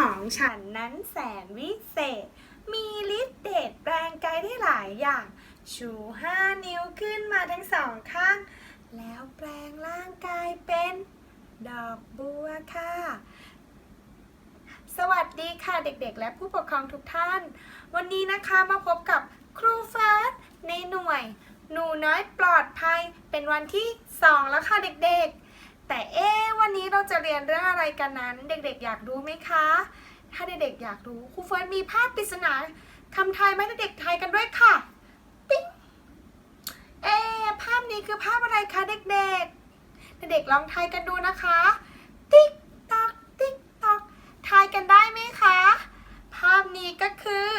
ของฉันนั้นแสนวิเศษ มีฤทธิ์เดชแปลงกายได้หลายอย่าง ชูห้านิ้วขึ้นมาทั้งสองข้าง แล้วแปลงร่างกายเป็น ดอกบัวค่ะ สวัสดีค่ะเด็กๆ และผู้ปกครองทุกท่าน วันนี้นะคะมาพบกับครูเฟิร์สในหน่วย หนูน้อยปลอดภัยเป็นวันที่ 2 แล้วค่ะเด็กๆ แต่เอ๊วันนี้เราจะเรียนเรื่องอะไรกันนั้น เด็กๆ อยากรู้ไหมคะ ถ้าเด็กๆอยากรู้ครูเฟิร์สมีภาพปริศนาคำทายมาให้เด็กๆทายกันด้วยค่ะ ปิ๊งเอ๊ภาพนี้คือภาพอะไรคะเด็กๆ เด็กๆลองทายกันดูนะคะ ติ๊กตอกติ๊กตอกทายกันได้ไหมคะ ภาพนี้ก็คือ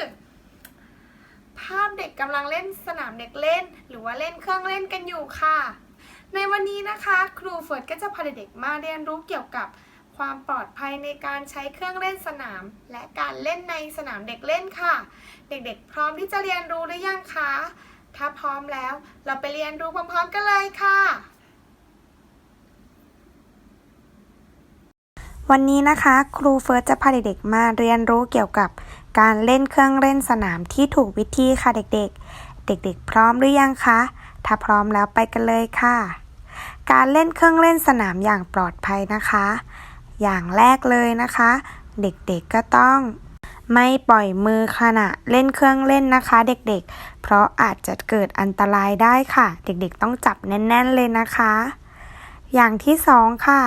ภาพเด็กกำลังเล่นสนามเด็กเล่น หรือว่าเล่นเครื่องเล่นกันอยู่ค่ะ ในวันนี้นะคะครูเฟิร์สก็จะพาเด็กๆมาเรียนรู้เกี่ยวกับความปลอดภัยในการใช้เครื่องเล่นสนาม และการเล่นในสนามเด็กเล่นค่ะ เด็กๆ พร้อมที่จะเรียนรู้หรือยังคะ ถ้าพร้อมแล้วเราไปเรียนรู้พร้อมๆกันเลยค่ะ วันนี้นะคะ ครูเฟิร์สจะพาเด็กๆมาเรียนรู้เกี่ยวกับการเล่นเครื่องเล่นสนามที่ถูกวิธีค่ะเด็กๆ เด็กๆ พร้อมหรือยังคะ ถ้าพร้อมแล้วไปกันเลยค่ะ การเล่นเครื่องเล่นสนามอย่างปลอดภัยนะคะ อย่างแรกเลยนะคะ เด็กๆก็ต้องไม่ปล่อยมือขณะเล่นเครื่องเล่นนะคะ เด็กๆ เพราะอาจจะเกิดอันตรายได้ค่ะ เด็กๆ ต้องจับแน่น ๆ เลยนะคะ อย่างที่สองค่ะ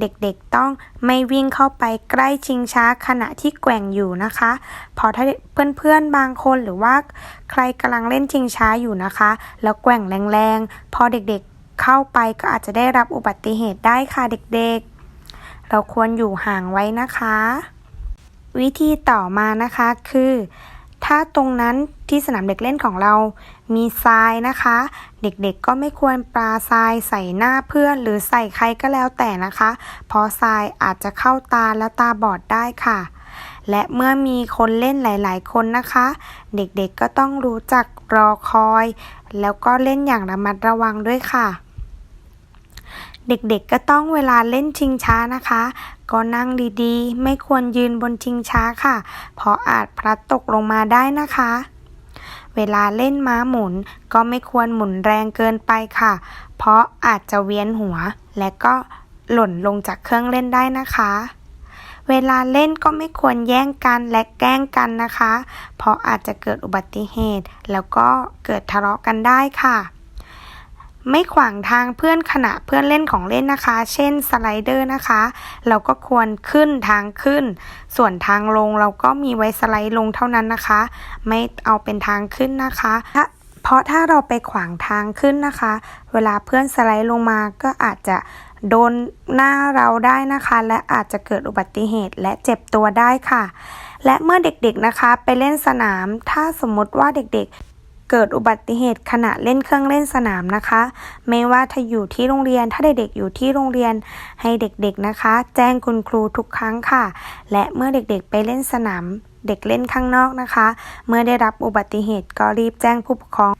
เด็กๆต้องไม่วิ่งเข้าไปใกล้ชิงช้าขณะที่แกว่งอยู่นะคะเพราะถ้าเพื่อนๆบางคนหรือว่าใครกำลังเล่นชิงช้าอยู่นะคะ แล้วแกว่งแรงๆ พอเด็กๆเข้าไปก็อาจจะได้รับอุบัติเหตุได้ค่ะเด็กๆ เราควรอยู่ห่างไว้นะคะ วิธีต่อมานะคะคือ ถ้าตรงนั้น ที่สนามเด็กเล่นของเรามีทรายนะคะ เด็กๆก็ไม่ควรปาทรายใส่หน้าเพื่อน หรือใส่ใครก็แล้วแต่นะคะ เพราะทรายอาจจะเข้าตาและตาบอดได้ค่ะ และเมื่อมีคนเล่นหลาย ๆ คนนะคะ เด็กๆก็ต้องรู้จักรอคอย แล้วก็เล่นอย่างระมัดระวังด้วยค่ะเด็กๆ ก็ต้องเวลาเล่นชิงช้านะคะ ก็นั่งดีๆ ไม่ควรยืนบนชิงช้าค่ะ เพราะอาจพลัดตกลงมาได้นะคะ เวลาเล่นม้าหมุนก็ไม่ควรหมุนแรงเกินไปค่ะ เพราะอาจจะเวียนหัว และก็หล่นลงจากเครื่องเล่นได้นะคะ เวลาเล่นก็ไม่ควรแย่งกันและแกล้งกันนะคะ เพราะอาจจะเกิดอุบัติเหตุ แล้วก็เกิดทะเลาะกันได้ค่ะ ไม่ขวางทางเพื่อนขณะเพื่อนเล่นของเล่นนะคะ เช่นสไลเดอร์นะคะ เราก็ควรขึ้นทางขึ้น ส่วนทางลงเราก็มีไว้สไลด์ลงเท่านั้นนะคะ ไม่เอาเป็นทางขึ้นนะคะเพราะถ้าเราไปขวางทางขึ้นนะคะ เวลาเพื่อนสไลด์ลงมาก็อาจจะโดนหน้าเราได้นะคะ และอาจจะเกิดอุบัติเหตุและเจ็บตัวได้ค่ะ และเมื่อเด็กๆนะคะ ไปเล่นสนาม ถ้าสมมติว่าเด็กๆ เกิดอุบัติเหตุขณะเล่นเครื่องเล่นสนามนะคะ ไม่ว่าถ้าอยู่ที่โรงเรียนถ้าเด็กๆอยู่ที่โรงเรียนให้เด็กๆนะคะ แจ้งคุณครูทุกครั้งค่ะ และเมื่อเด็กๆไปเล่นสนามเด็กเล่นข้างนอกนะคะ เมื่อได้รับอุบัติเหตุก็รีบแจ้งผู้ปกครอง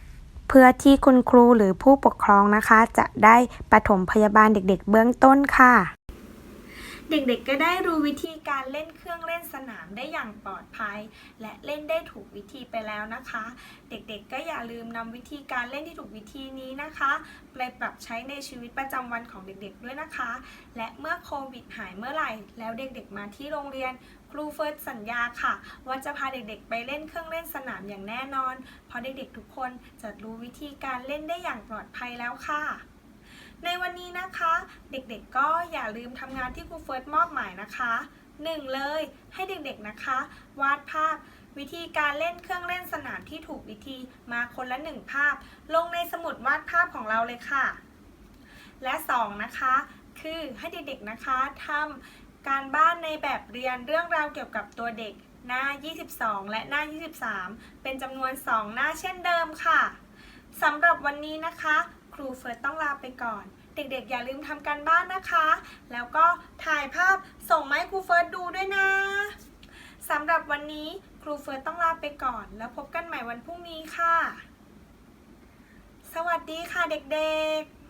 เพื่อที่คุณครูหรือผู้ปกครองนะคะ จะได้ปฐมพยาบาลเด็กๆ เบื้องต้นค่ะ เด็กๆก็ได้รู้วิธีการเล่นเครื่องเล่นสนามได้อย่างปลอดภัย และเล่นได้ถูกวิธีไปแล้วนะคะ เด็กๆก็อย่าลืมนำวิธีการเล่นที่ถูกวิธีนี้นะคะไปปรับใช้ในชีวิตประจำวันของเด็กๆด้วยนะคะ และเมื่อโควิดหายเมื่อไหร่ แล้วเด็กๆมาที่โรงเรียนครูเฟิร์สสัญญาค่ะ ว่าจะพาเด็กๆ ไปเล่นเครื่องเล่นสนามอย่างแน่นอน เพราะเด็กๆทุกคนจะรู้วิธีการเล่นได้อย่างปลอดภัยแล้วค่ะ ในวันนี้นะคะ เด็กๆก็อย่าลืมทำงานที่ครูเฟิร์สมอบหมายนะคะหนึ่งเลยให้เด็กๆนะคะ วาดภาพ วิธีการเล่นเครื่องเล่นสนามที่ถูกวิธีมาคนละหนึ่งภาพ ลงในสมุดวาดภาพของเราเลยค่ะ และสองนะคะ คือให้เด็กๆนะคะทำการบ้านในแบบเรียนเรื่องราวเกี่ยวกับตัวเด็ก หน้า 22 และหน้า 23 เป็นจำนวน 2 หน้าเช่นเดิมค่ะสำหรับวันนี้นะคะ ครูเฟิร์สต้องลาไปก่อน เด็กๆ อย่าลืมทำการบ้านนะคะ แล้วก็ถ่ายภาพส่งมาให้ครูเฟิร์สดูด้วยนะสำหรับวันนี้ครูเฟิร์สต้องลาไปก่อน แล้วพบกันใหม่วันพรุ่งนี้ค่ะ สวัสดีค่ะเด็กๆ